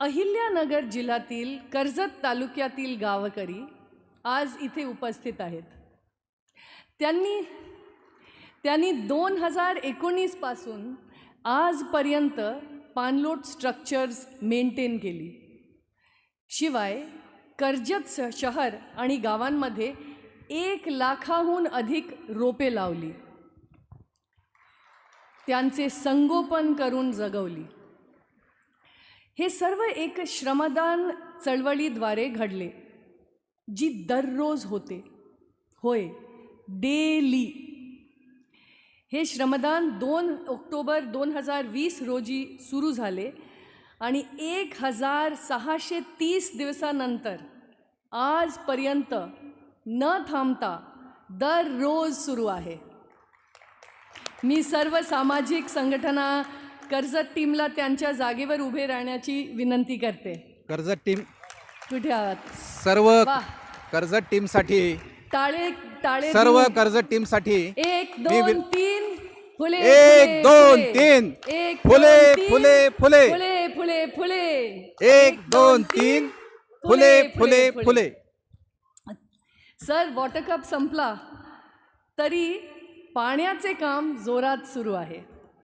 अहिल्यानगर जिल्ह्यातील कर्जत तालुक्यातील गावकरी आज इथे उपस्थित आहेत. त्यांनी त्यांनी दोन हजार एकोणीसपासून आजपर्यंत पाणलोट स्ट्रक्चर्स मेंटेन केली. शिवाय कर्जत शहर आणि गावांमध्ये एक लाखाहून अधिक रोपे लावली. त्यांचे संगोपन करून जगवली. हे सर्व एक श्रमदान चळवळीद्वारे घडले जी दररोज होते. होय डेली. हे श्रमदान दोन ऑक्टोबर दोन हजार वीस रोजी सुरू झाले आणि एक हजार सहाशे तीस दिवसानंतर आजपर्यंत न थांबता दररोज सुरू आहे. मी सर्व सामाजिक संघटना कर्जत टीमला त्यांच्या जागेवर उभे राहण्याची विनंती करते कर्जत टीम कुठे आहात सर्व वाह. कर्जत टीमसाठी टाळे टाळे सर्व देऊन. कर्जत टीमसाठी एक मी दोन विन- तीन फुले एक, फुले, दोन, फुले. तीन. एक फुले, दोन, तीन. फुले, फुले. फुले फुले फुले एक दोन तीन फुले फुले फुले सर वॉटर कप संपला तरी पाण्याचे काम जोरात सुरू आहे